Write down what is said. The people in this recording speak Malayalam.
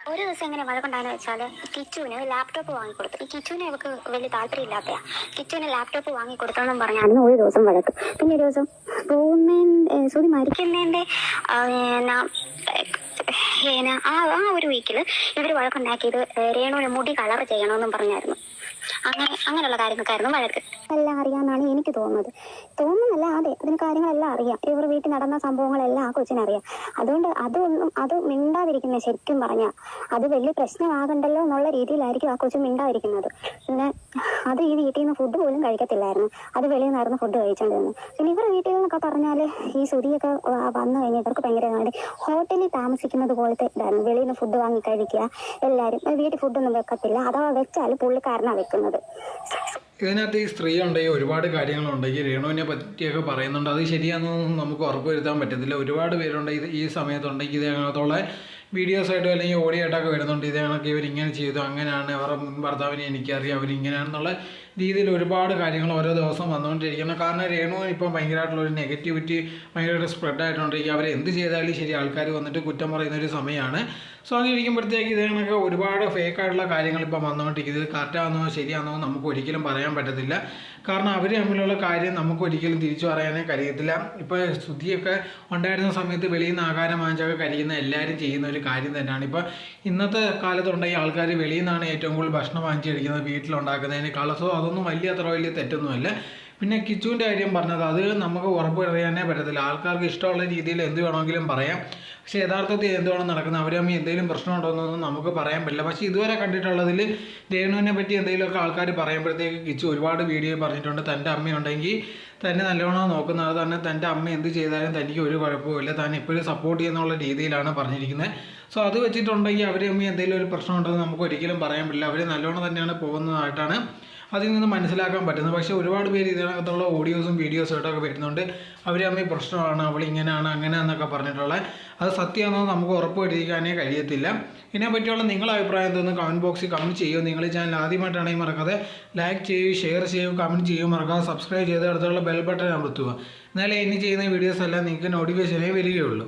ഒരു ദിവസം എങ്ങനെ വഴക്കുണ്ടായെന്ന് വെച്ചാൽ കിച്ചുവിന് ലാപ്ടോപ്പ് വാങ്ങിക്കൊടുത്തു. ഈ കിറ്റുവിനെ അവൾക്ക് വലിയ താല്പര്യം ഇല്ലാത്തയാ കിച്ചുവിന് ലാപ്ടോപ്പ് വാങ്ങിക്കൊടുത്തോന്നും പറഞ്ഞായിരുന്നു ഒരു ദിവസം വഴക്ക്. പിന്നെ ഒരു ദിവസം പോകുന്നതിന്റെ സോറി മരിക്കുന്നതിന്റെ ആ ആ ഒരു വീക്കിൽ ഇവർ വഴക്കുണ്ടാക്കിയത് രേണുവിന് മുടി കളർ ചെയ്യണമെന്നും പറഞ്ഞായിരുന്നു. അങ്ങനെ അങ്ങനെയുള്ള കാര്യങ്ങൾക്കായിരുന്നു വഴക്ക്. എല്ലാം അറിയാമെന്നാണ് എനിക്ക് തോന്നുന്നത്. തോന്നുന്നല്ല അതെ അതിന് കാര്യങ്ങളെല്ലാം അറിയാം. ഇവർ വീട്ടിൽ നടന്ന സംഭവങ്ങളെല്ലാം ആ കൊച്ചിനറിയാം. അതുകൊണ്ട് അതൊന്നും അത് മിണ്ടാതിരിക്കുന്ന ശരിക്കും പറഞ്ഞാൽ അത് വലിയ പ്രശ്നമാകണ്ടല്ലോ എന്നുള്ള രീതിയിലായിരിക്കും ആ കൊച്ചു മിണ്ടാതിരിക്കുന്നത്. പിന്നെ അത് ഈ വീട്ടിൽ നിന്ന് ഫുഡ് പോലും കഴിക്കത്തില്ലായിരുന്നു. അത് വെളിയിൽ നിന്നായിരുന്നു ഫുഡ് കഴിച്ചുകൊണ്ടിരുന്നത് പിന്നെ ഇവരുടെ വീട്ടിൽ നിന്നൊക്കെ പറഞ്ഞാൽ ഈ സുതിയൊക്കെ വന്നു കഴിഞ്ഞാൽ ഇവർക്ക് ഭയങ്കര. ഹോട്ടലിൽ താമസിക്കുന്നത് പോലത്തെ ഇതായിരുന്നു. വെളിയിൽ നിന്ന് ഫുഡ് വാങ്ങി കഴിക്കുക. എല്ലാവരും വീട്ടിൽ ഫുഡൊന്നും വെക്കത്തില്ല. അഥവാ വെച്ചാൽ പുള്ളിക്കാരനാണ് വെക്കുന്നത്. ഇതിനകത്ത് ഈ സ്ത്രീ ഉണ്ടെങ്കിൽ ഒരുപാട് കാര്യങ്ങളുണ്ടെങ്കിൽ രേണുവിനെ പറ്റിയൊക്കെ പറയുന്നുണ്ട്. അത് ശരിയാണെന്നൊന്നും നമുക്ക് ഉറപ്പ് വരുത്താൻ പറ്റത്തില്ല. ഒരുപാട് പേരുണ്ട് ഇത് ഈ സമയത്തുണ്ടെങ്കിൽ ഇതിനകത്തുള്ള വീഡിയോസായിട്ടോ അല്ലെങ്കിൽ ഓഡിയോ ആയിട്ടൊക്കെ വരുന്നുണ്ട്. ഇതേ കണക്ക് ഇവരിങ്ങനെ ചെയ്തു. അങ്ങനെയാണ് അവരുടെ മുൻ ഭർത്താവിനെ എനിക്കറിയാം. അവരിങ്ങനെയാണെന്നുള്ള രീതിയിൽ ഒരുപാട് കാര്യങ്ങൾ ഓരോ ദിവസം വന്നുകൊണ്ടിരിക്കുന്നു. കാരണം രേണു ഇപ്പം ഭയങ്കരമായിട്ടുള്ള ഒരു നെഗറ്റിവിറ്റി ഭയങ്കരമായിട്ട് സ്പ്രെഡ് ആയിട്ടുണ്ടെങ്കിൽ അവർ എന്ത് ചെയ്താലും ശരി ആൾക്കാർ വന്നിട്ട് കുറ്റം പറയുന്ന ഒരു സമയമാണ്. സോ അങ്ങനെ ഇരിക്കുമ്പോഴത്തേക്ക് ഇതേ കണക്ക് ഒരുപാട് ഫേക്ക് ആയിട്ടുള്ള കാര്യങ്ങൾ ഇപ്പം വന്നുകൊണ്ടിരിക്കുന്നത്. കറക്റ്റാണെന്നോ ശരിയാണെന്നോ നമുക്ക് ഒരിക്കലും പറയാൻ പറ്റത്തില്ല. കാരണം അവർ തമ്മിലുള്ള കാര്യം നമുക്ക് ഒരിക്കലും തിരിച്ചു പറയാനേ കഴിയത്തില്ല. ഇപ്പോൾ ശുദ്ധിയൊക്കെ ഉണ്ടായിരുന്ന സമയത്ത് വെളിയിൽ നിന്ന് ആകാരം വാങ്ങിച്ചൊക്കെ കഴിക്കുന്ന എല്ലാവരും ചെയ്യുന്ന ഒരു കാര്യം തന്നെയാണ്. ഇപ്പോൾ ഇന്നത്തെ കാലത്തുണ്ടെങ്കിൽ ആൾക്കാർ വെളിയിൽ നിന്നാണ് ഏറ്റവും കൂടുതൽ ഭക്ഷണം വാങ്ങിച്ച് കഴിക്കുന്നത് വീട്ടിലുണ്ടാക്കുന്നതിനേക്കാൾ സോ അതൊന്നും വലിയ അത്ര വലിയ തെറ്റൊന്നുമല്ല. പിന്നെ കിച്ചുവിന്റെ കാര്യം പറഞ്ഞത് അത് നമുക്ക് ഉറപ്പ് പറയാനേ പറ്റത്തില്ല. ആൾക്കാർക്ക് ഇഷ്ടമുള്ള രീതിയിൽ എന്ത് വേണമെങ്കിലും പറയാം. പക്ഷേ യഥാർത്ഥത്തിൽ എന്തുവാണ് നടക്കുന്നത് അവർ തമ്മിൽ എന്തെങ്കിലും പ്രശ്നമുണ്ടോയെന്നൊന്നും നമുക്ക് പറയാൻ പറ്റില്ല. പക്ഷേ ഇതുവരെ കണ്ടിട്ടുള്ളതിൽ രേണുവിനെ പറ്റി എന്തെങ്കിലുമൊക്കെ ആൾക്കാർ പറയുമ്പോഴത്തേക്ക് കിച്ചു ഒരുപാട് വീഡിയോ പറഞ്ഞിട്ടുണ്ട്. തന്റെ അമ്മയുണ്ടെങ്കിൽ തന്നെ നല്ലവണ്ണം നോക്കുന്ന. അത് തന്നെ തന്റെ അമ്മ എന്ത് ചെയ്താലും തനിക്ക് ഒരു കുഴപ്പമില്ല താൻ എപ്പോഴും സപ്പോർട്ട് ചെയ്യുന്നുള്ള രീതിയിലാണ് പറഞ്ഞിരിക്കുന്നത്. സോ അത് വെച്ചിട്ടുണ്ടെങ്കിൽ അവർ തമ്മിൽ എന്തെങ്കിലും ഒരു പ്രശ്നമുണ്ടെന്ന് നമുക്ക് ഒരിക്കലും പറയാൻ പറ്റില്ല. അവർ നല്ലോണം തന്നെയാണ് പോകുന്നതായിട്ടാണ് അതിൽ നിന്ന് മനസ്സിലാക്കാൻ പറ്റുന്നത്. പക്ഷേ ഒരുപാട് പേര് ഇതിനകത്തുള്ള ഓഡിയോസും വീഡിയോസും ആയിട്ടൊക്കെ വരുന്നുണ്ട്. അവർ അമ്മ പ്രശ്നമാണ് അവൾ ഇങ്ങനെയാണ് അങ്ങനെ എന്നൊക്കെ പറഞ്ഞിട്ടുള്ളത് അത് സത്യമാണെന്ന് നമുക്ക് ഉറപ്പ് വരുത്താനേ കഴിയത്തില്ല. ഇതിനെ പറ്റിയുള്ള നിങ്ങളുടെ അഭിപ്രായം എന്തോന്ന് കമന്റ് ബോക്സിൽ കമന്റ് ചെയ്യുമോ നിങ്ങൾ ചാനൽ ആദ്യമായിട്ടാണെങ്കിൽ മറക്കാതെ ലൈക്ക് ചെയ്യൂ ഷെയർ ചെയ്യൂ കമന്റ് ചെയ്യൂ മറക്കാതെ സബ്സ്ക്രൈബ് ചെയ്ത് അടുത്തുള്ള ബെൽ ബട്ടൺ അമർത്തുക. എന്നാലേ ഇനി ചെയ്യുന്ന വീഡിയോസ് എല്ലാം നിങ്ങൾക്ക് നോട്ടിഫിക്കേഷനേ വരികയുള്ളൂ.